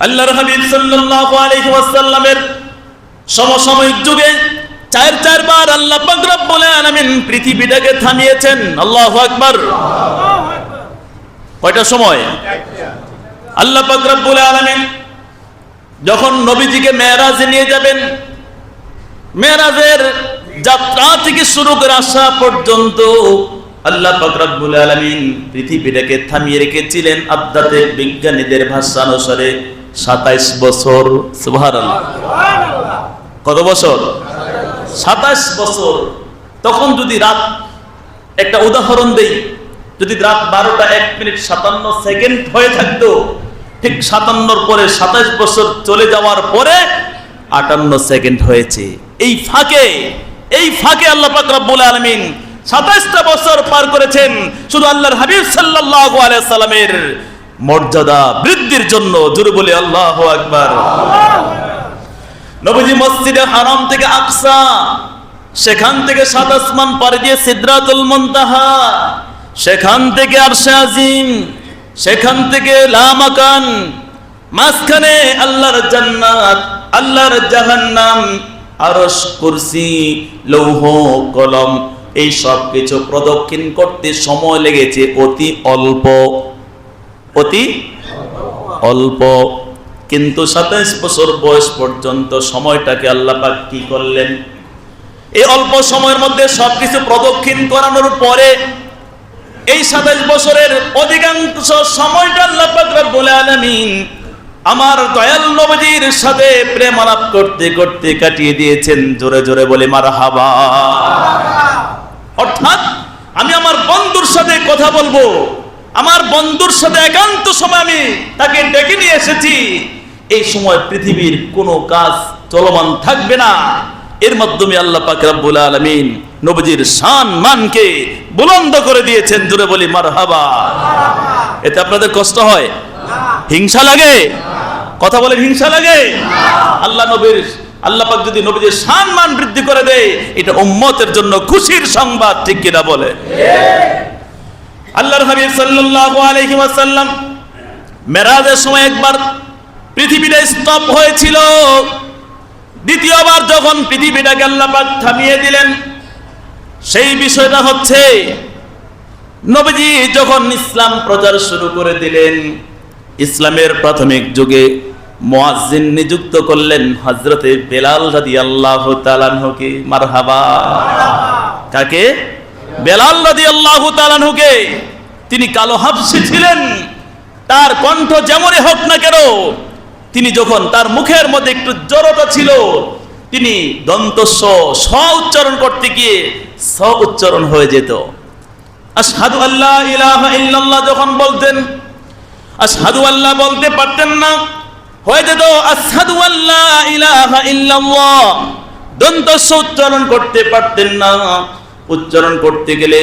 আল্লাহর হাবিব সাল্লাল্লাহু আলাইহি ওয়াসাল্লামের সমসাময়িক যুগে চার চারবার আল্লাহ পাক রব্বুল আলামিন পৃথিবীটাকে থামিয়েছেন। আল্লাহু আকবার। কয়টা সময়? আল্লাহ পাক রব্বুল আলামিন যখন নবীজিকে মেরাজে নিয়ে যাবেন, মেরাজের যাত্রা থেকে শুরু করে আসা পর্যন্ত আল্লাহ পাক রব্বুল আলামিন পৃথিবীটাকে থামিয়ে রেখেছিলেন আধ্যাত্মিক বিজ্ঞানীদের ভাষা অনুসারে সাতাইশ বছর, সুবহানাল্লাহ। কত বছর? সাতাশ বছর। তখন যদি রাত, একটা উদাহরণ দেই, যদি রাত বারোটা এক মিনিট সাতান্ন সেকেন্ড হয়ে থাকতো, ঠিক সাতান্নর পরে সাতাশ বছর চলে যাওয়ার পরে আটান্ন সেকেন্ড হয়েছে। এই ফাঁকে এই ফাঁকে আল্লাহ রব্বুল আলামিন সাতাশটা বছর পার করেছেন। শুধু আল্লাহর হাবিব সাল্লাল্লাহু আলাইহি সাল্লামের মর্যাদা বৃদ্ধির জন্য জোরে বলে আল্লাহু আকবার। নবীজি মসজিদে হারাম থেকে আকসা, সেখান থেকে সাত আসমান পাড়ি দিয়ে সিদরাতুল মুনতাহা, সেখান থেকে আরশে আজিম, সেখান থেকে লামাকান মাঝখানে আল্লাহর জান্নাত, আল্লাহর জাহান্নাম, আরশ কুরসি, লৌহ, কলম, এই সব কিছু প্রদক্ষিণ করতে সময় লেগেছে অতি অল্প। অতি অল্প। কিন্তু সাতাইশ বছর বয়স পর্যন্ত সময়টাকে আল্লাপাক কি করলেন? এই অল্প সময়ের মধ্যে সবকিছু প্রদক্ষিণ করানোর পরে এই সাতাইশ বছরের অধিকাংশ সময়টা আল্লাহ পাক রব্বুল আলামিন আমার দয়াল নবজির সাথে প্রেম আলাপ করতে করতে কাটিয়ে দিয়েছেন। জোরে জোরে বলে মার হাবা অর্থাৎ আমি আমার বন্ধুর সাথে কথা বলব। আমার বন্ধুর সাথে একান্ত সময় আমি তাকে ডেকে নিয়ে এসেছি। এই সময় পৃথিবীর কোনো কাজ চলমান থাকবে না। এর মাধ্যমে আল্লাহ পাক রব্বুল আলামিন নবজির শান মানকে বুলন্দ করে দিয়েছেন। জুড়ে বলি, মারহাবা। এতে আপনাদের কষ্ট হয়? হিংসা লাগে? কথা বলে হিংসা লাগে? আল্লাহ নবীর, আল্লাহ পাক যদি নবীদের সম্মান বৃদ্ধি করে দেয়, এটা উম্মতের জন্য খুশির সংবাদ, ঠিক কিনা বলে? আল্লাহর হাবিব সাল্লাল্লাহু আলাইহি ওয়াসাল্লাম মেরাজের সময় একবার পৃথিবীটা স্তব হয়েছিল। দ্বিতীয়বার যখন পৃথিবীটাকে আল্লাহ পাক থামিয়ে দিলেন, সেই বিষয়টা হচ্ছে নবীজি যখন ইসলাম প্রচার শুরু করে দিলেন, ইসলামের প্রাথমিক যুগে মুয়াজ্জিন নিযুক্ত করলেন হযরতে বেলাল রাদিয়াল্লাহু তাআলাকে মারহাবা। কাকে? বেলাল রাদিয়াল্লাহু তাআলাকে তিনি কালো হাফসি ছিলেন। তার কণ্ঠ যেমনই হোক না কেন, তিনি যখন তার মুখের মধ্যে একটু জড়তা ছিল, তিনি দন্ত স উচ্চারণ করতে গিয়ে স উচ্চারণ হয়ে যেত। আশহাদু আল্লাহ ইলাহা ইল্লাল্লাহ যখন বলতেন, আশহাদু আল্লাহ বলতে পারতেন না, হয়ে যেত আশহাদু আল্লাহ ইলাহা ইল্লাল্লাহ। দন্ত উচ্চারণ করতে পারতেন না। উচ্চারণ করতে গেলে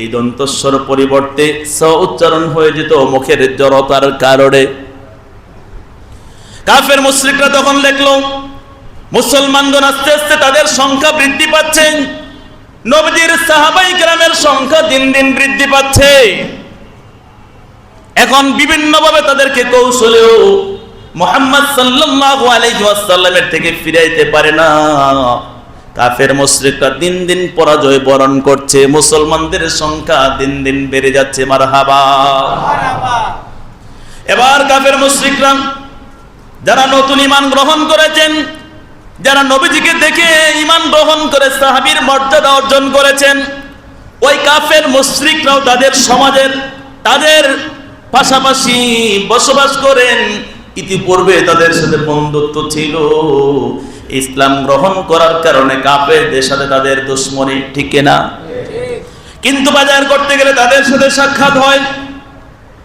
এই দন্তস্বর পরিবর্তে স উচ্চারণ হয়ে যেত মুখের জড়তার কারণে। কাফের মুশরিকরা তখন দেখল, মুসলমানগণ আস্তে আস্তে তাদের সংখ্যা বৃদ্ধি পাচ্ছে, নবীজির সাহাবাই গ্রামের সংখ্যা দিন দিন বৃদ্ধি পাচ্ছে। এখন বিভিন্নভাবে তাদেরকে কৌশলেও মোহাম্মদ সাল্লাল্লাহু আলাইহি ওয়াসাল্লামের থেকে ফিরাইতে পারে না। কাফের মুশরিকরা দিন দিন পরাজয় বরণ করছে, মুসলমানদের সংখ্যা দিন দিন বেড়ে যাচ্ছে, মারহাবা। এবার কাফের মুশরিকরা যারা নতুন ইমান গ্রহণ করেছেন, যারা নবীজিকে দেখে ইমান গ্রহণ করে সাহাবীর মর্যাদা অর্জন করেছেন, ওই কাফের মুশরিকরাও তাদের সমাজের, তাদের পাশাপাশি বসবাস করেন। ইতিপূর্বে তাদের সাথে বন্ধুত্ব ছিল। ইসলাম গ্রহণ করার কারণে কাফেরদের সাথে তাদের দুশ্মনী ঠিক না। কিন্তু বাজার করতে গেলে তাদের সাথে সাক্ষাৎ হয়।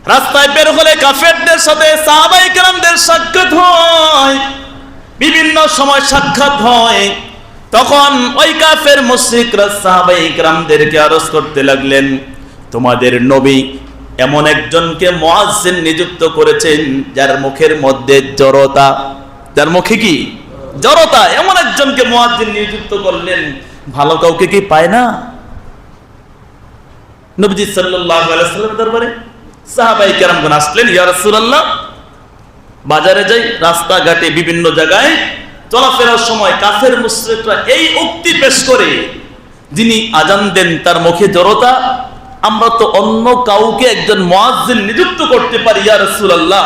রাস্তায় বের হলে কাফেরদের সাথে, সাহাবাই কেরামদের সাক্ষাৎ হয়। বিভিন্ন সময় সাক্ষাৎ হয়। তখন ওই কাফের মুশরিকরা সাহাবাই কেরামদেরকে আরজ করতে লাগলেন, তোমাদের নবী এমন একজনকে মুয়াজ্জিন নিযুক্ত করেছেন, যার মুখের মধ্যে জড়তা। যার মুখে কি? জড়তা এমন একজনকে মুয়াজ্জিন নিযুক্ত করলেন, ভালো কাউকে কি পায় না? নবীজি সাল্লামের দরবারে সাহাবাই কেরামগণ আসলেন, ইয়া রাসূলুল্লাহ, বাজারে যাই, রাস্তাঘাটে বিভিন্ন জায়গায় চলাফেরার সময় কাফের মুশ্রিকরা এই উক্তি পেশ করে, যিনি আজান দেন তার মুখে জড়তা, আমরা তো অন্য কাউকে একজন মুয়াজ্জিন নিযুক্ত করতে পারি, ইয়া রাসূলুল্লাহ।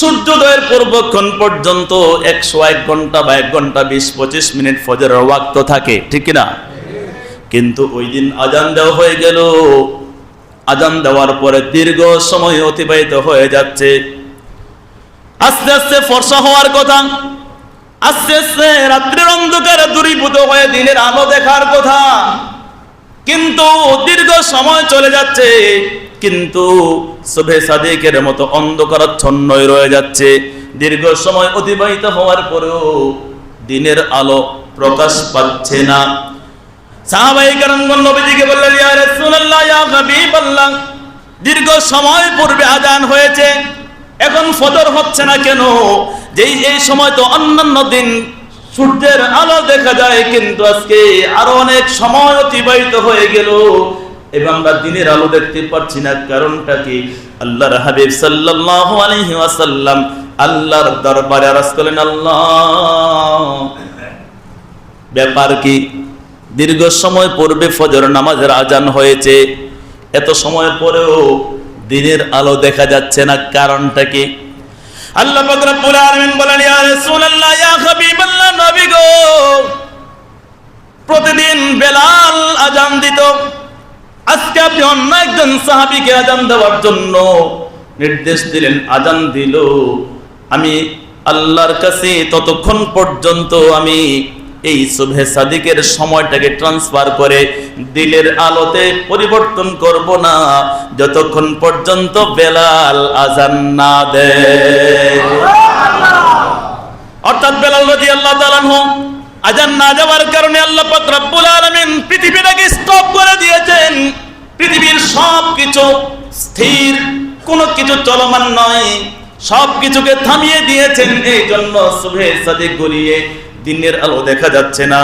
সূর্যোদয়ের পূর্বক্ষণ পর্যন্ত একশো এক ঘণ্টা বা এক ঘণ্টা বিশ পঁচিশ মিনিট ফজরের ওয়াক্ত থাকে, ঠিক না কিন্তু ওই দিন আজান দেওয়া হয়ে গেল। আজান দেওয়ার পরে দীর্ঘ সময় অতিবাহিত হয়ে যাচ্ছে। আস্তে আস্তে ফর্সা হওয়ার কথা, আস্তে আস্তে রাত্রির অন্ধকারে দূরীভূত হয়ে দিনের আলো দেখার কথা। কিন্তু দীর্ঘ সময় চলে যাচ্ছে। কিন্তু শুভে সাদিকের মতো অন্ধকারাচ্ছন্নই রয়ে যাচ্ছে। দীর্ঘ সময় অতিবাহিত হওয়ার পরেও দিনের আলো প্রকাশ পাচ্ছে না। নবীজিকে বললেন দীর্ঘ সময় পূর্বে আজান হয়েছে, এখন ফজর হচ্ছে না কেন? যেই, এই সময় তো অন্যান্য দিন, সূর্যের আলো দেখা যায়, কিন্তু আজকে আরও অনেক সময় অতিবাহিত হয়ে গেল। এবং আমরা দিনের আলো দেখতে পাচ্ছি না, কারণটা কি? আল্লাহর হাবিব সাল্লাল্লাহু আলাইহি ওয়াসাল্লাম আল্লাহর দরবারে আরজ করলেন, আল্লাহ। ব্যাপার কি? দীর্ঘ সময় পূর্বে ফজর নামাজের আজান হয়েছে। এত সময় পরেও দিনের আলো দেখা যাচ্ছে না, কারণটা কি? আল্লাহ রব্বুল আলামিন বলেন, ইয়া রাসূলুল্লাহ, ইয়া হাবিবাল্লাহ, নবী গো। প্রতিদিন বেলাল আজান দিত। আজকে আপনি অন্য একজন সাহাবীকে আজান দেওয়ার জন্য নির্দেশ দিলেন, আজান দিল। আমি আল্লাহর কাছে ততক্ষণ পর্যন্ত আমি এই শুভে সাদিকের সময়টাকে ট্রান্সফার করে দিলের আলোতে পরিবর্তন করব না। যতক্ষণ পর্যন্ত বেলাল আজান না দেয়। অর্থাৎ বেলাল রাজি আল্লাহ আজান না যাওয়ার কারণে আল্লাহ পাক আলমিন পৃথিবীটাকে স্টপ করে দিয়েছেন। পৃথিবীর সব কিছু স্থির, কোনো কিছু চলমান নয়। সব কিছুকে থামিয়ে দিয়েছেন। এই জন্য শুভে দিয়ে গলিয়ে দিনের আলো দেখা যাচ্ছে না।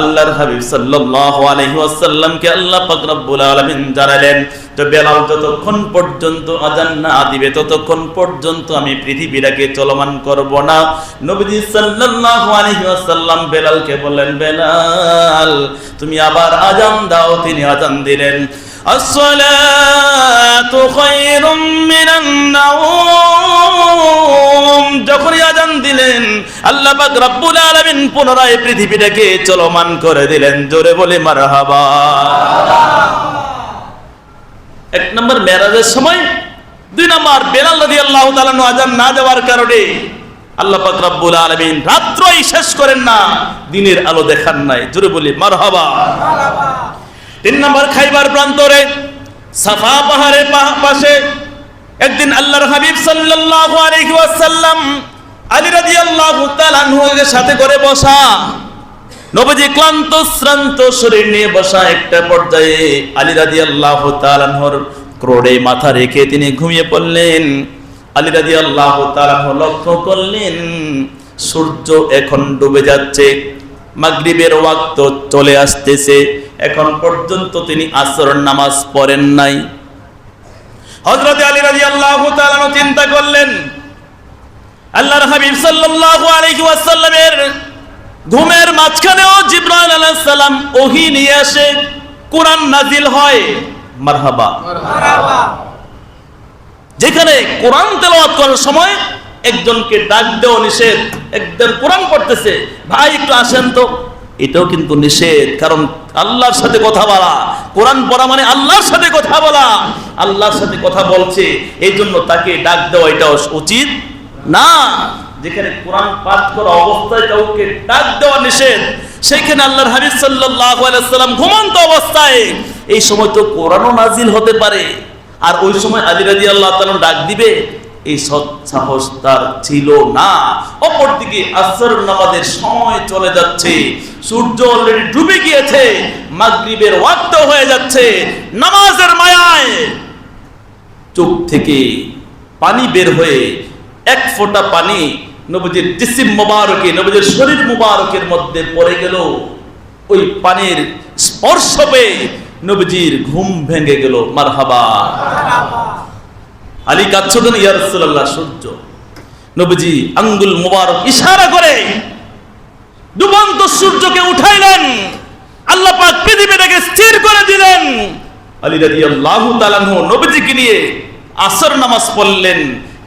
আল্লাহর হাবিব সাল্লাল্লাহু আলাইহি ওয়াসাল্লামকে আল্লাহ পাক রব্বুল আলামিন জানালেন, তো বেলাল, যতক্ষণ পর্যন্ত আজান না দিবে, ততক্ষণ পর্যন্ত আমি পৃথিবীটাকে চলমান করব না। নবীজি সাল্লাল্লাহু আলাইহি ওয়াসাল্লাম বেলালকে বললেন, বেলাল, তুমি আবার আজান দাও। তিনি আজান দিলেন মিনান নাওম। যখনই আজান দিলেন আল্লাহ রব্বুল আলামিন পুনরায় পৃথিবীটাকে চলমান করে দিলেন। জোরে বলে, মারহাবা। এক নম্বর মেরাজের সময়, দুই নম্বর বেলাল আজান না দেওয়ার কারণে আল্লাহ রব্বুল রাত্রই শেষ করেন না, দিনের আলো দেখান নাই। জোরে তিন নম্বর খাইবার প্রান্তরে, সাফা পাহাড়ের পাশে একদিন আল্লাহর হাবিব সাল্লাল্লাহু আলী তাআলা আনহুকে সাথে করে বসা। নবীজি ক্লান্ত, শ্রান্ত শরীর নিয়ে বসা একটা পর্যায়ে ক্রোড়ে মাথা রেখে তিনি ঘুমিয়ে পড়লেন। করলেন, সূর্য এখন ডুবে যাচ্ছে, মাগরিবের ওয়াক্ত চলে আসতেছে, এখন পর্যন্ত তিনি আসরের নামাজ পড়েন নাই। হযরত আলী তাআলা আনহু চিন্তা করলেন আল্লাহর হাবিব সাল্লাল্লাহু আলাইহি ওয়াসাল্লামের ঘুমের মাঝখানেও জিব্রাইল আলাইহিস সালাম ওহী নিয়ে আসে কোরআন নাজিল হয়। মারহাবা। যেখানে কোরআন তেলাওয়াত করার সময় একজনকে ডাক দেওয়া নিষেধ। একজন কোরআন পড়তেছে ভাই একটু আসেন তো। এটাও কিন্তু নিষেধ কারণ আল্লাহর সাথে কথা বলা। কোরআন পড়া মানে আল্লাহর সাথে কথা বলা। আল্লাহর সাথে কথা বলছে এই জন্য তাকে ডাক দেওয়া এটাও উচিত। না, যেখানে কোরআন পাঠ করা অবস্থায় কাউকে ডাক দেওয়া নিষেধ, সেখানে আল্লাহর হাবিব সাল্লাল্লাহু সাল্লাম ঘুমন্ত অবস্থায়। এই সময় তো কোরআনও নাজিল হতে পারে। আর ওই সময় আলী আল্লাহ তাআলা ডাক দিবে, এই সৎ সাহস তার ছিল না। অপরদিকে আসর নামাজের সময় চলে যাচ্ছে, সূর্য অলরেডি ডুবে গিয়েছে, মাগরিবের ওয়াক্ত হয়ে যাচ্ছে, নামাজের মায়ায় চোখ থেকে পানি বের হয়ে এক ফোঁটা পানি নবীজির জিসিম মোবারকে নবীজির শরীর মোবারকের মধ্যে পড়ে গেল। ওই পানির স্পর্শ পেয়ে নবীজির ঘুম ভেঙে গেল। মারহাবা। আলী কাচ্ছদেন ইয়া রাসূলুল্লাহ সূর্য নবীজি আঙ্গুল মোবারক ইশারা করে ডুবন্ত সূর্যকে উঠাইলেন। আল্লাহ পাক পৃথিবীটাকে স্থির করে দিলেন। আলী রাদিয়াল্লাহু তাআলা নবীজিকে নিয়ে আসর নামাজ পড়লেন।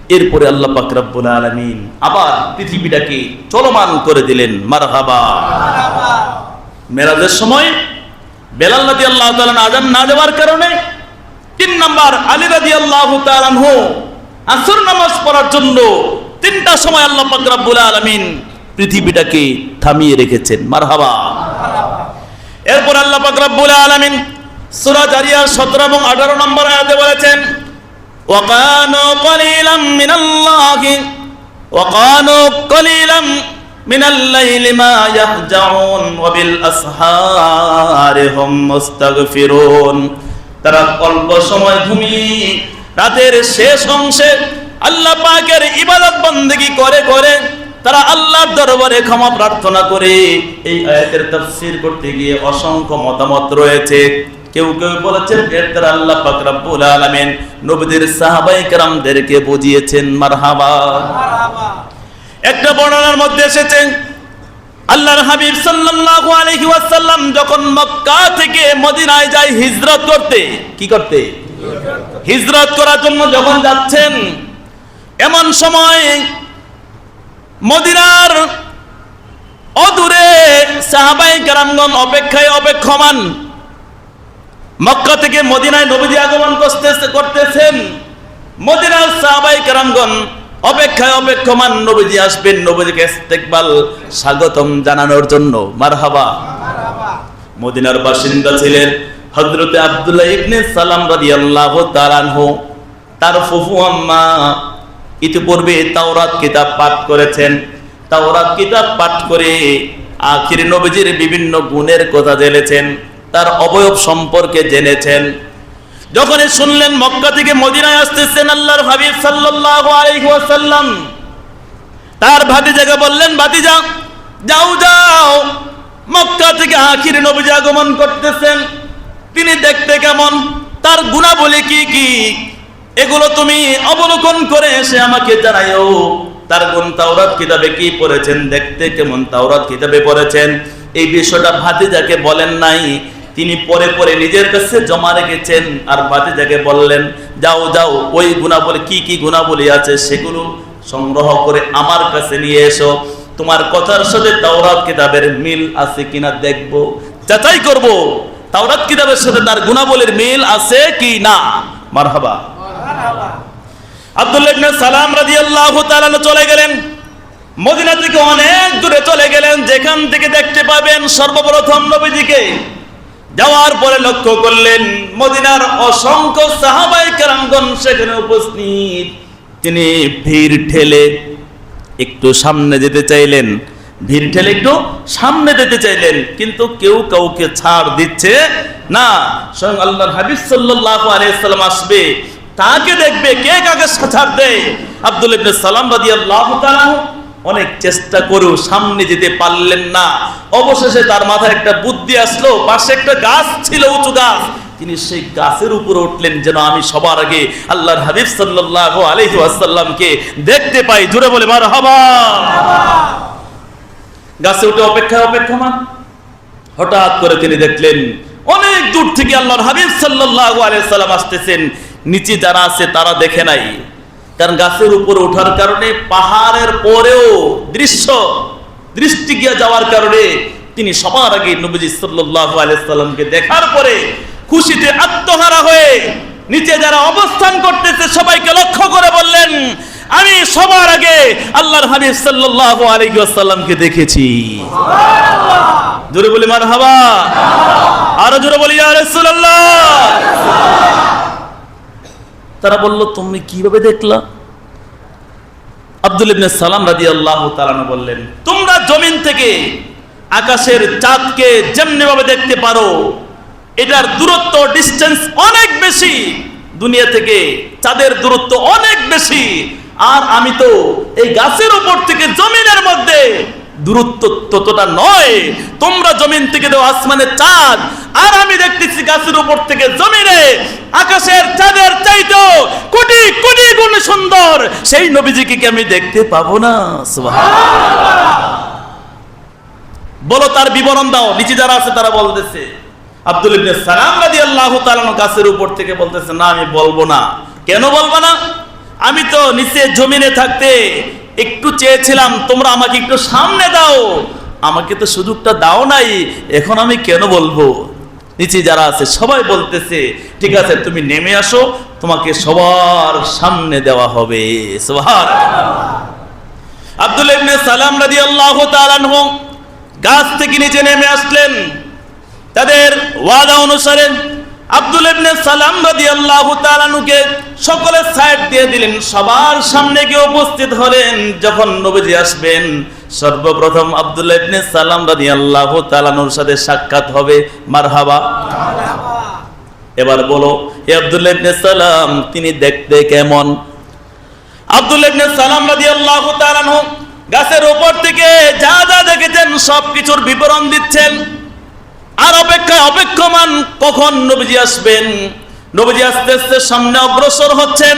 এরপরে আল্লাহ পাক রব্বুল আলামিন আবার পৃথিবীটাকে চলমান করে দিলেন। মারহাবা। মেরাজের সময় বেলাল রাদিয়াল্লাহু তাআলা আজান না দেওয়ার কারণে তিন নাম্বার আলী রাদিয়াল্লাহু তাআলা আনহু আসর নামাজ পড়ার জন্য তিনটা সময় আল্লাহ পাক রব্বুল আলামিন পৃথিবীটাকে থামিয়ে রেখেছেন। মারহাবা। এরপর আল্লাহ পাক রব্বুল আলামিন সূরা জারিয়ার 17 এবং 18 নম্বর আয়াতে বলেছেন وقالوا قليلا من الله وقالوا قليلا من الليل ما يهجعون وبالأسحار هم مستغفرون তারা অল্প সময় ঘুমিয়ে রাতের শেষ অংশে আল্লাহ পাকের ইবাদত বন্দেগী করে করে তারা আল্লাহর দরবারে ক্ষমা প্রার্থনা করে এই আয়াতের তাফসীর করতে গিয়ে অসংখ্য মতামত রয়েছে কেউ কেউ বলেছেন, এর দ্বারা আল্লাহ পাক রব্বুল আলামিন নবীদের সাহাবায়ে কেরামদেরকে বুঝিয়েছেন, মারহাবা। একটা বর্ণনার মধ্যে এসেছে আল্লাহর হাবিব সাল্লাল্লাহু আলাইহি ওয়াসাল্লাম যখন মক্কা থেকে মদিনায় যায় হিজরত করতে, কি করতে? হিজরত করার জন্য যখন যাচ্ছেন, এমন সময় মদিনার অদূরে সাহাবাই কেরামগণ অপেক্ষায় অপেক্ষমান মক্কা থেকে মদিনায় নবীজি আগমন করতেছে করতেছেন। মদিনার সাহাবাই কেরামগণ অপেক্ষায় অপেক্ষমান নবীজি আসবেন। নবীজিকে ইস্তেকবাল স্বাগতম জানানোর জন্য। মারহাবা। মদিনার বাসিন্দা ছিলেন হযরতে আব্দুল্লাহ ইবনে সালাম রাদিয়াল্লাহু তাআলা আনহু। তার ফুফু আম্মা ইতিপূর্বে তাওরাত কিতাব পাঠ করেছেন। তাওরাত কিতাব পাঠ করে আখির নবীজির বিভিন্ন গুণের কথা জেনেছেন। তার অবয়ব সম্পর্কে জেনেছেন। যখনই শুনলেন, মক্কা থেকে মদিনায় আসতেছেন আল্লাহর হাবিব সাল্লাল্লাহু আলাইহি ওয়াসাল্লাম। তার ভাতিজাকে বললেন, ভাতিজা, যাও যাও। মক্কা থেকে আখির নবীজি আগমন করতেছেন। তিনি দেখতে কেমন? তার গুণাবলী কি কি? এগুলো তুমি অবলোকন করে এসে আমাকে জানাইও। তার গুণ তাওরাত কিতাবে কি পড়েছেন? দেখতে কেমন তাওরাত কিতাবে পড়েছেন? এই বিষয়টা ভাতিজাকে বলেন নাই। তিনি পরে পরে নিজের কাছে জমা রেখেছেন আর ভাতিজাকে বললেন, যাও যাও, ওই গুণাবলী, কি কি গুণাবলী আছে সেগুলো সংগ্রহ করে আমার কাছে নিয়ে এসো। তোমার কথার সাথে তাওরাত কিতাবের মিল আছে কিনা দেখব, যাচাই করব। তাওরাত কিতাবের সাথে তার গুণাবলীর মিল আছে কি না মারহাবা। আব্দুল্লাহ ইবনে সালাম রাদিয়াল্লাহু তাআলা চলে গেলেন। মদিনা থেকে অনেক দূরে চলে গেলেন। যেখান থেকে দেখতে পাবেন সর্বপ্রথম নবীজিকে। যাওয়ার পরে লক্ষ্য করলেন মদিনার অসংখ্য সাহাবাই কেরামগণ সেখানে উপস্থিত। তিনি ভিড় ঠেলে একটু সামনে যেতে চাইলেন। ভিড় ঠেলে একটু সামনে যেতে চাইলেন, কিন্তু কেউ কাউকে ছাড় দিচ্ছে না। স্বয়ং সাল্লাল্লাহু আলাইহি সাল্লাম আসবে, তাকে দেখবে, কে কাকে ছাড় দেয়? আব্দুল ইবনে সালাম রাদিয়াল্লাহু তাআলা অনেক চেষ্টা করেও সামনে যেতে পারলেন না। অবশেষে তার মাথায় একটা বুদ্ধি আসলো, পাশে একটা গাছ ছিল, উঁচু গাছ। তিনি সেই গাছের উপরে উঠলেন যেন আমি সবার আগে আল্লাহর হাবিব সাল্লাল্লাহু আলাইহি ওয়াসাল্লামকে দেখতে পাই। জুড়ে বলে, মারহাবা! গাছে উঠে অপেক্ষা অপেক্ষমান হঠাৎ করে তিনি দেখলেন, অনেক দূর থেকে আল্লাহর হাবিব আলাইহি সাল্লাম আসতেছেন। নিচে যারা আছে তারা দেখে নাই। কারণ গাছের উপরে ওঠার কারণে পাহাড়ের পরেও দৃশ্য দৃষ্টি গিয়ে যাওয়ার কারণে তিনি সবার আগে নবীজি সাল্লামকে দেখার পরে খুশিতে আত্মহারা হয়ে নিচে যারা অবস্থান করতেছে সবাইকে লক্ষ্য করে বললেন আমি সবার আগে আল্লাহর হাবিব সাল্লাল্লাহু আলাইহি দেখেছি। জোরে বলি মারহাবা। আরও জোরে বলি রাসূলুল্লাহ। তারা বলল, তুমি কীভাবে দেখলা? আব্দুল ইবনে সালাম রাদিয়াল্লাহু তাআলা বললেন, তোমরা জমিন থেকে আকাশের চাঁদকে যেমনি ভাবে দেখতে পারো, এটার দূরত্ব ডিস্টেন্স অনেক বেশি, দুনিয়া থেকে চাঁদের দূরত্ব অনেক বেশি। আর আমি তো এই গাছের উপর থেকে জমিনের মধ্যে দূরত্ব ততটা নয়। তোমরা জমিন থেকে দেও আসমানের চাঁদ। আর আমি দেখতেছি গাছের উপর থেকে জমিনে আকাশের চাঁদের চাইতো কোটি কোটি গুণ সুন্দর। সেই নবীজিকে কি আমি দেখতে পাবো না? বলো তার বিবরণ দাও। নিচে যারা আছে তারা বলতেছে। আব্দুল ইবনে সালাম রাদিয়াল্লাহু তাআলা গাছের উপর থেকে বলতেছে, না, আমি বলব না। কেন বলব না? আমি তো নিচে জমিনে থাকতে একটু চেয়েছিলাম, তোমরা আমাকে একটু সামনে দাও। আমাকে তো সুযোগটা দাও নাই, এখন আমি কেন বলব? নিচে যারা আছে, সবাই বলতেছে, ঠিক আছে, তুমি নেমে আসো, তোমাকে সবার সামনে দেওয়া হবে। সুবহানাল্লাহ। আব্দুল সালাম তাআলা আনহু গাছ থেকে নিচে নেমে আসলেন। তাদের ওয়াদা অনুসারে আব্দুল ইবনে সালাম রাদিয়াল্লাহু তাআলা আনহুকে সকলে সাইড দিয়ে দিলেন। সবার সামনে গিয়ে উপস্থিত হলেন। যখন নবীজি আসবেন, সর্বপ্রথম আব্দুল ইবনে সালাম রাদিয়াল্লাহু তাআলা আনহুর সাথে সাক্ষাৎ হবে। মারহাবা। এবার বলো হে আব্দুল ইবনে সালাম, তিনি দেখতে কেমন? আব্দুল ইবনে সালাম রাদিয়াল্লাহু তাআলা আনহু গাছের উপর থেকে যা যা দেখেছেন, সবকিছুর বিবরণ দিচ্ছেন। আর অপেক্ষায় অপেক্ষমান কখন নবীজি আসবেন? নবীজি আস্তে আস্তে সামনে অগ্রসর হচ্ছেন।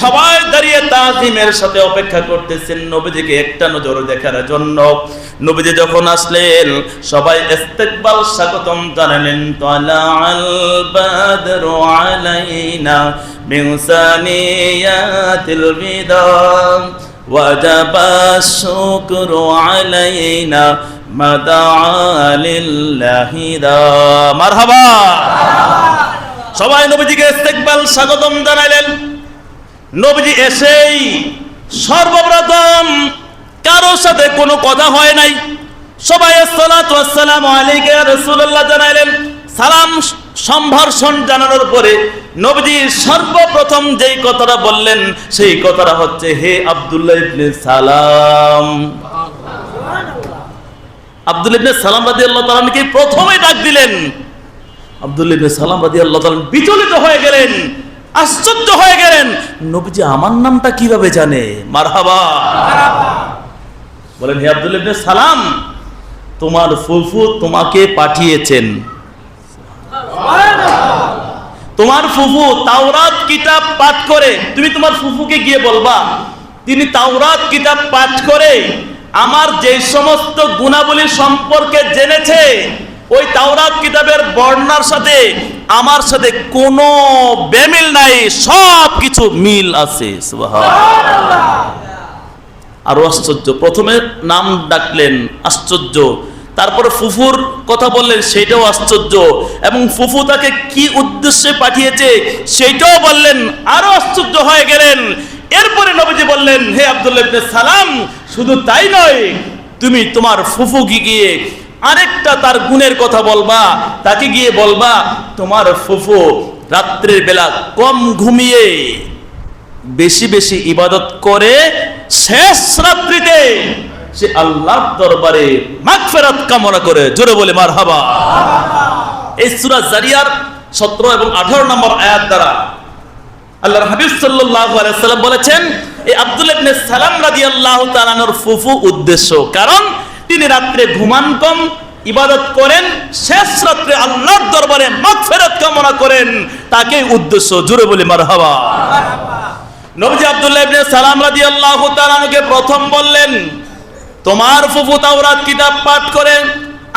সবাই দাঁড়িয়ে তাজিমের সাথে অপেক্ষা করতেছেন। নবীজিকে একটা নজর দেখার জন্য। নবীজি যখন আসলেন, সবাই ইস্তেকবাল স্বাগতম জানালেন। তালা আল বাদরু আলাইনা মিন সানিয়াতিল বিদা, ওয়াজাবা শুকরু আলাইনা মারহাবা। সবাই নবীজিকে ইস্তেকবাল স্বাগতম জানাইলেন। নবীজি এসেই সর্বপ্রথম কারও সাথে কোনো কথা হয় নাই। সবাই সালাম আলীকে রসুল্লাহ জানাইলেন। সালাম সম্ভাষণ জানানোর পরে নবজি সর্বপ্রথম যেই কথাটা বললেন, সেই কথাটা হচ্ছে, হে আবদুল্লাহ ইবনে সালাম। আব্দুল ইবনে সালাম রাদিয়াল্লাহু তাআলাকে প্রথমে ডাক দিলেন। আব্দুল ইবনে সালাম রাদিয়াল্লাহু তাআলা বিচলিত হয়ে গেলেন, আশ্চর্য হয়ে গেলেন। নবীজি, আমার নামটা কীভাবে জানে? মারহাবা। বলেন, হে আব্দুল ইবনে সালাম, তোমার ফুফু তোমাকে পাঠিয়েছেন। তোমার ফুফু তাওরাত কিতাব পাঠ করে, তুমি তোমার ফুফুকে গিয়ে বলবা, তিনি তাওরাত কিতাব পাঠ করে আমার যে সমস্ত গুণাবলী সম্পর্কে জেনেছে, ওই তাওরাত কিতাবের বর্ণার সাথে, আমার সাথে কোনো বেমিল নাই, সব কিছু মিল আছে আরও আশ্চর্য, প্রথমে নাম ডাকলেন আশ্চর্য, তারপরে ফুফুর কথা বললেন সেটাও আশ্চর্য, এবং ফুফু তাকে কি উদ্দেশ্যে পাঠিয়েছে সেটাও বললেন, আরও আশ্চর্য হয়ে গেলেন এরপরে নবীজি বললেন, হে আব্দুল্লাহ ইবনে সালাম, শুধু তাই নয়, তুমি তোমার ফুফুকে গিয়ে আরেকটা তার গুণের কথা বলবা, তাকে গিয়ে বলবা, তোমার ফুফু রাত্রের বেলা কম ঘুমিয়ে বেশি বেশি ইবাদত করে শেষ রাত্রিতে সে আল্লাহর দরবারে মাগফিরাত কামনা করে, জোরে বলে মারহাবা। এই সূরা জারিয়ার 17 এবং 18 নম্বর আয়াত দ্বারা আল্লাহর হাবিব সাল্লাল্লাহু আলাইহি সাল্লাম বলেছেন এই আব্দুল ইবনে সালাম রাদিয়াল্লাহু তাআলার ফুফু উদ্দেশ্য। কারণ, তিনি রাত্রে ঘুমান কম, ইবাদত করেন, শেষ রাত্রে আল্লাহর দরবারে মাগফিরাত কামনা করেন। তাকে উদ্দেশ্য, জোরে বলে, মারহাবা। নবজি আব্দুল্লাহ ইবনে সালাম রাদিয়াল্লাহু তাআলাকে প্রথম বললেন, তোমার ফুফু তাওরাত কিতাব পাঠ করে,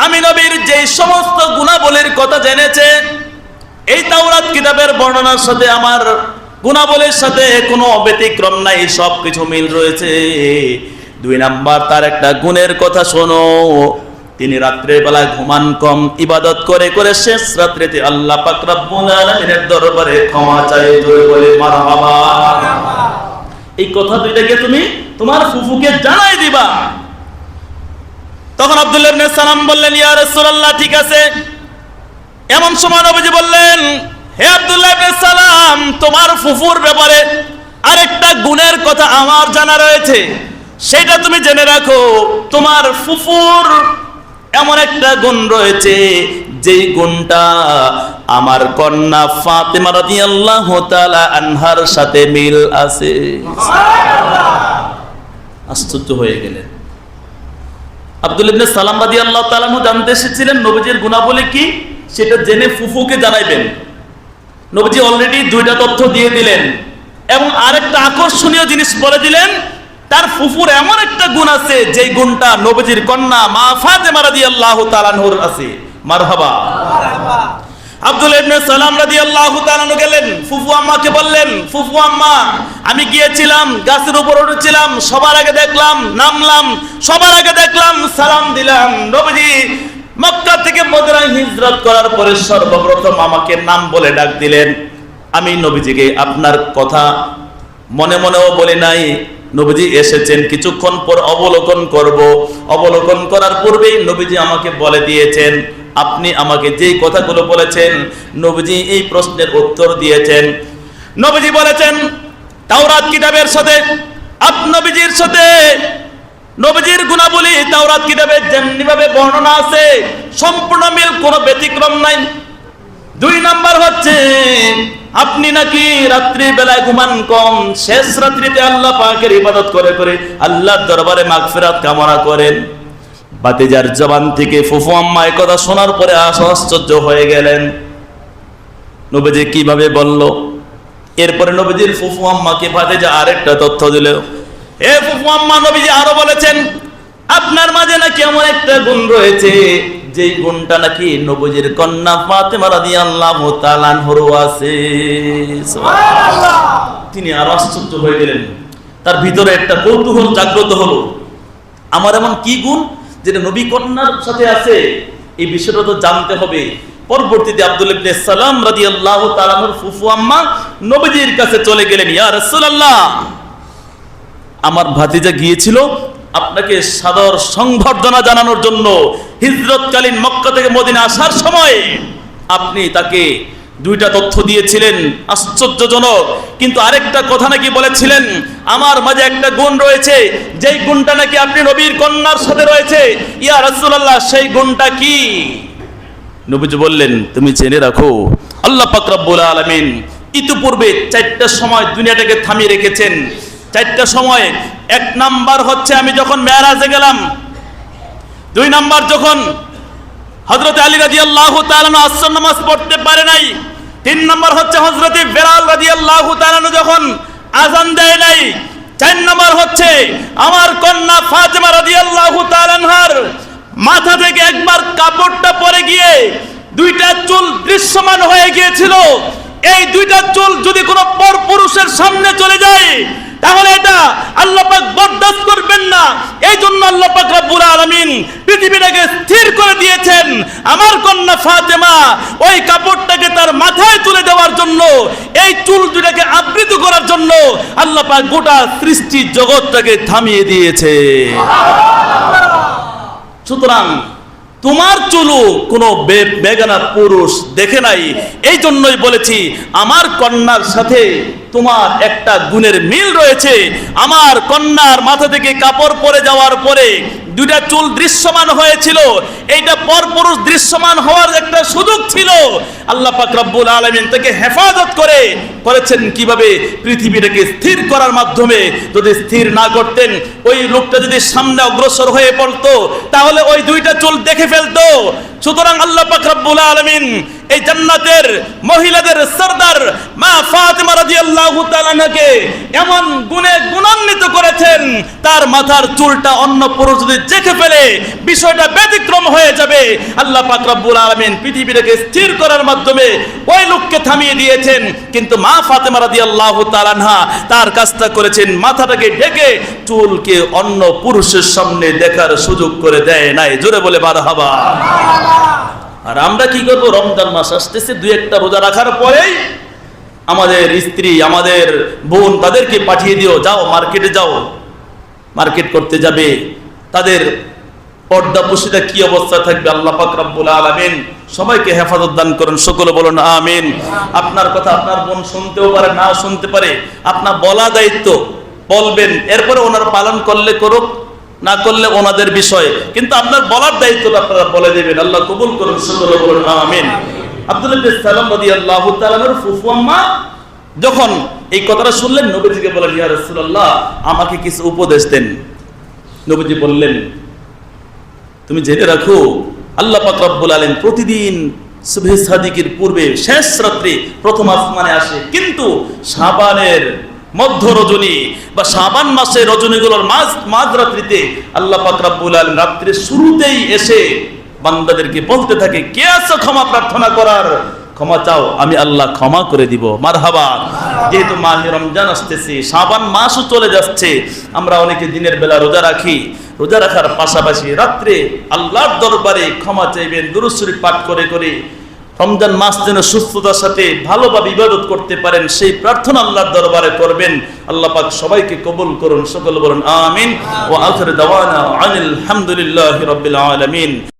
আমি নবীর যে সমস্ত গুণাবলীর কথা জেনেছে, এই তাওরাত কিতাবের বর্ণনার সাথে আমার গুণাবলীর সাথে কোনো ব্যতিক্রম নাই সব কিছু মিল রয়েছে। দুই নাম্বার, তার একটা গুণের কথা শোনো। তিনি রাত্রের বেলায় ঘুমান কম, ইবাদত করে করে শেষ রাত্রিতে আল্লাহ দরবারে ক্ষমা চাই জোরে বলে মারহাবা এই কথা দুইটাকে তুমি তোমার ফুফুকে জানাই দিবা। তখন আব্দুল্লাহ সালাম বললেন, ইয়া রাসূলুল্লাহ, ঠিক আছে। এমন সময় নবীজি বললেন হে আব্দুল্লাহ সালাম তোমার ফুফুর ব্যাপারে আরেকটা গুণের কথা আমার জানা রয়েছে। সেটা তুমি জেনে রাখো তোমার ফুফুর এমন একটা গুণ রয়েছে যেই গুণটা আমার কন্যা ফাতেমা রাদিয়াল্লাহু তাআলা আনহার সাথে মিল আছে। আশ্চর্য হয়ে গেলেন। আব্দুল ইবনে সালাম রাদিয়াল্লাহু তাআলা জানতে এসেছিলেন নবীজির গুণাবলী কি? সেটা জেনে ফুফুকে জানাইবেন। নবীজি অলরেডি দুইটা তথ্য দিয়ে দিলেন। এবং আরেকটা আকর্ষণীয় জিনিস বলে দিলেন, তার ফুফুর এমন একটা গুণ আছে, যেই গুণটা নবীজির কন্যা মা ফাতেমা রাদিয়াল্লাহু তাআলা আনহুর আছে। মারহাবা। আব্দুল ইবনে সালাম রাদিয়াল্লাহু তাআলা গেলেন, ফুফু আম্মাকে বললেন, ফুফু আম্মা, আমি গিয়েছিলাম, গাছের উপর উঠেছিলাম, সবার আগে দেখলাম, নামলাম, সবার আগে দেখলাম, সালাম দিলাম। নবীজি মক্কা থেকে মদিনায় হিজরত করার পরে সর্বপ্রথম আমাকে নাম বলে ডাক দিলেন। আমি নবীজিকে আপনার কথা মনে মনেও বলি নাই। নবীজি এসেছেন, কিছুক্ষণ পর অবলোকন করব। অবলোকন করার পূর্বেই নবীজি আমাকে বলে দিয়েছেন, আপনি আমাকে যেই কথাগুলো বলেছেন, নবীজি এই প্রশ্নের উত্তর দিয়েছেন। নবীজি বলেছেন, তাওরাত কিতাবের সাথে, আপ নবীজির সাথে নবীজির গুণাবলী তাওরাত কিতাবে যেমনি ভাবে বর্ণনা আছে, সম্পূর্ণ মিল, কোনো ব্যতিক্রম নাই। দুই নাম্বার হচ্ছে, আপনি নাকি রাত্রি বেলায় ঘুমান কম, শেষ রাত্রিতে আল্লাহ পাকের ইবাদত করে করে আল্লাহর দরবারে মাগফিরাত কামনা করেন। বাতিজার জবান থেকে ফুফু আম্মা কথা শোনার পরে আশ্চর্য হয়ে গেলেন। নবীজি কীভাবে বলল? এরপরে নবীজির ফুফু আম্মাকে ভাতিজা আরেকটা তথ্য দিল। এ ফুফু নবীজি আরও বলেছেন, আপনার মাঝে নাকি এমন একটা গুণ রয়েছে, যেই গুণটা নাকি নবীজির কন্যা ফাতেমা রাদিয়াল্লাহু তাআলা আনহার আছে। তিনি আরও আশ্চর্য হয়ে গেলেন। তার ভিতরে একটা কৌতূহল জাগ্রত হলো। আমার এমন কি গুণ, যেটা নবী কন্যার সাথে আছে? এই বিষয়টা তো জানতে হবে। পরবর্তীতে আব্দুল ইবনে সালাম রাদিয়াল্লাহু তাআলা আনহুর ফুফু আম্মা নবীজির কাছে চলে গেলেন, ইয়া রাসূলুল্লাহ আমার ভাতিজা গিয়েছিল আপনাকে সাদর সংবর্ধনা জানানোর জন্য হিজরতকালীন মক্কা থেকে মদিনা আসার সময় আপনি তাকে দুইটা তথ্য দিয়েছিলেন, আশ্চর্যজনক। কিন্তু আরেকটা কথা নাকি বলেছিলেন, আমার মাঝে একটা গুণ রয়েছে, যেই গুণটা নাকি আপনি নবীর কন্যার সাথে রয়েছে, ইয়া রাসূলুল্লাহ, সেই গুণটা কি? নবীজি বললেন, তুমি জেনে রাখো, আল্লাহ পাক রব্বুল আলামিন ইতিপূর্বে চারটা সময় দুনিয়াটাকে থামিয়ে রেখেছেন। চারটা সময়। এক নাম্বার হচ্ছে আমি যখন মেয়ারাজে গেলাম, দুই নাম্বার যখন হজরত আলী রাজি আল্লাহ আসর নামাজ পড়তে পারে নাই, তিন নম্বর হচ্ছে হজরত বেলাল রাজি আল্লাহ যখন আজান দেয় নাই, চার নম্বর হচ্ছে আমার কন্যা ফাজমা রাজি আল্লাহ মাথা থেকে একবার কাপড়টা পরে গিয়ে দুইটা চুল দৃশ্যমান হয়ে গিয়েছিল। এই দুইটা চুল যদি কোনো পর পুরুষের সামনে চলে যায় তাহলে এটা আল্লাহ পাক বরদাস্ত করবেন না। এই জন্য আল্লাহ পাক রব্বুল আলামিন পৃথিবীটাকে স্থির করে দিয়েছেন। আমার কন্যা ফাতেমা ওই কাপড়টাকে তার মাথায় তুলে দেওয়ার জন্য, এই চুল দুটাকে আবৃত করার জন্য আল্লাহ পাক গোটা সৃষ্টি জগৎটাকে থামিয়ে দিয়েছে। সুতরাং তোমার চুলু কোনো বেগানা পুরুষ দেখে নাই। এই জন্যই বলেছি, আমার কন্যার সাথে তোমার একটা গুণের মিল রয়েছে। আমার কন্যার মাথা থেকে কাপড় পরে যাওয়ার পরে দুইটা চুল দৃশ্যমান হয়েছিল। এইটা পরপুরুষ দৃশ্যমান হওয়ার একটা সুযোগ ছিল। আল্লাহ পাক রব্বুল আলামিন তাকে হেফাজত করে, করেছেন কীভাবে? পৃথিবীটাকে স্থির করার মাধ্যমে। যদি স্থির না করতেন, ওই লোকটা যদি সামনে অগ্রসর হয়ে পড়তো, তাহলে ওই দুইটা চুল দেখে ফেলতো। সুতরাং আল্লাহ পাক রব্বুল আলামিন এই জান্নাতের মহিলাদের সর্দার মা ফাতেমা রাদিয়াল্লাহু তাআলাকে এমন গুণে গুণান্বিত করেছেন, তার মাথার চুলটা অন্য পুরুষ যদি দেখে ফেলে বিষয়টা ব্যতিক্রম হয়ে যাবে। আল্লাহ পাক রব্বুল আলামিন পৃথিবীটাকে স্থির করার মাধ্যমে ওই লোককে থামিয়ে দিয়েছেন। কিন্তু মা ফাতেমা রাদিয়াল্লাহু তাআলা তার কাজটা করেছেন, মাথাটাকে ঢেকে চুলকে অন্য পুরুষের সামনে দেখার সুযোগ করে দেয় নাই। জোরে বলে মারহাবা আর আমরা কি করব? রমজান মাস আসতেছে দু একটা রোজা রাখার পরেই আমাদের স্ত্রী, আমাদের বোন তাদেরকে পাঠিয়ে দিও, যাও মার্কেটে যাও। মার্কেট করতে যাবে। তাদের পর্দা পুষিটা কি অবস্থা থাকবে? আল্লাহ পাক রব্বুল আলামিন সবাইকে হেফাজত দান করেন, সকলে বলুন আমিন। আপনার কথা আপনার বোন শুনতেও পারে না শুনতে পারে। আপনার বলা দায়িত্ব, বলবেন, এরপরে ওনারা পালন করলে করুক। না করলে ওনাদের বিষয়। কিন্তু আপনার বলার দায়িত্বটা আপনারা বলে দেবেন। আল্লাহ কবুল করুন সকলে আমিন। আব্দুল সালাম ফুফু আম্মা, যখন এই কথাটা শুনলেন নবীজিকে বলেন ইয়া রাসূলুল্লাহ, আমাকে কিছু উপদেশ দেন। নবীজি বললেন, তুমি জেনে রাখো, আল্লাহ পাক রব্বুল প্রতিদিন সুবহে সাদিকের পূর্বে শেষ রাত্রে প্রথম আসমানে আসে। কিন্তু শাবানের মধ্য রজনী বা শাবান মাসের রজনীগুলোর মাঝ মাঝ রাত্রিতে আল্লাহ পাক আলামিন রাত্রির শুরুতেই এসে বান্দাদেরকে বলতে থাকে, কে আছো ক্ষমা প্রার্থনা করার? ক্ষমা চাও, আমি আল্লাহ ক্ষমা করে দিব। মারহাবা, যেহেতু মাহে রমজান আসতেছে সাবান মাসও চলে যাচ্ছে, আমরা অনেকে দিনের বেলা রোজা রাখি। রোজা রাখার পাশাপাশি রাত্রে আল্লাহর দরবারে ক্ষমা চাইবেন দুরুশ্বরী পাঠ করে করে রমজান মাস যেন সুস্থতার সাথে ভালোভাবে ইবাদত করতে পারেন, সেই প্রার্থনা আল্লাহর দরবারে করবেন। আল্লাহ পাক সবাইকে কবুল করুন, সকল বলুন, আমিন। ও আখির দাওয়ানা আনিল হামদুলিল্লাহি রাব্বিল আলামিন।